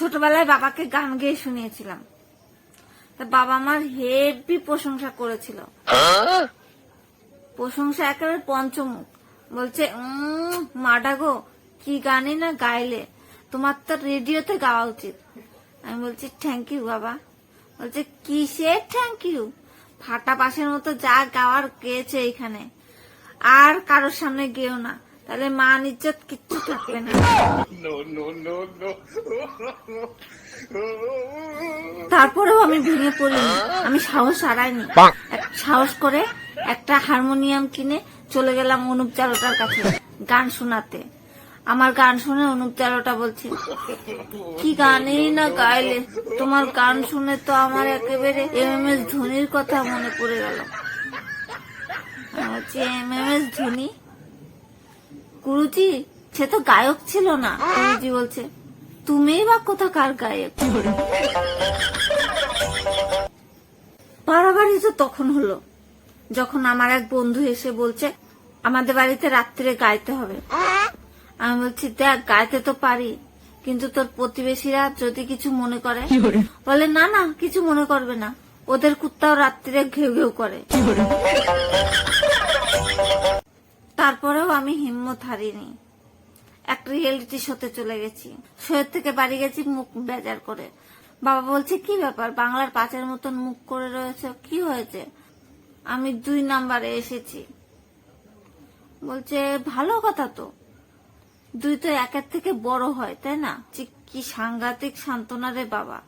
ছোটবেলায় বাবাকে গান গেয়ে শুনিয়েছিলাম। তা বাবা আমার হেভি প্রশংসা করেছিল। প্রশংসা একেবারে পঞ্চমুখ। বলছে উম মাডা গো কি গানই না গাইলে? তোমার তো রেডিওতে গাওয়া উচিত। আমি বলছি থ্যাংক ইউ বাবা। বলছে কিসের থ্যাংক ইউ ফাটা পাশের মতো যা গাওয়ার গেয়েছে এখানে। আর কারোর সামনে গেও না। তাহলে মান ইজ্জত কিচ্ছু থাকবে না। No, no, no, no. তারপরেও আমি ভেঙে পড়িনি। আমি সাহস হারাইনি। সাহস করে একটা হারমোনিয়াম কিনে চলে গেলাম অনুপ চারোটার কাছে গান শোনাতে। আমার গান শুনে অনুপ চারোটা বলছে কি গানই না গাইলে? তোমার গান শুনে তো আমার একেবারে এম এম এস ধোনির কথা মনে পড়ে গেল। M M S Dhoni? Guruji সে তো গায়ক ছিল না গুরুজি বলছে তুমি বা কোথাকার গায়ক? বাড়াবাড়ি তো তখন হলো যখন আমার এক বন্ধু এসে বলছে আমাদের বাড়িতে রাত্রে গাইতে হবে। আমি বলছি দেখ গাইতে তো পারি কিন্তু তোর প্রতিবেশীরা যদি কিছু মনে করে বলে না না কিছু মনে করবে না ওদের কুত্তাও রাত্রিরে ঘেউ ঘেউ করে। তারপরেও আমি হিম্মত হারিনি এক রিয়েলিটি শোতে চলে গেছি। শোয়ের থেকে বাড়ি গেছি মুখ বেজার করে। বাবা বলছে, কি ব্যাপার? বাংলার পাঁচের মতন মুখ করে রয়েছে, কি হয়েছে? আমি দুই নাম্বারে এসেছি। বলছে, ভালো কথা তো। দুই তো একের থেকে বড় হয়, তাই না? কি সাংঘাতিক সান্ত্বনা রে বাবা।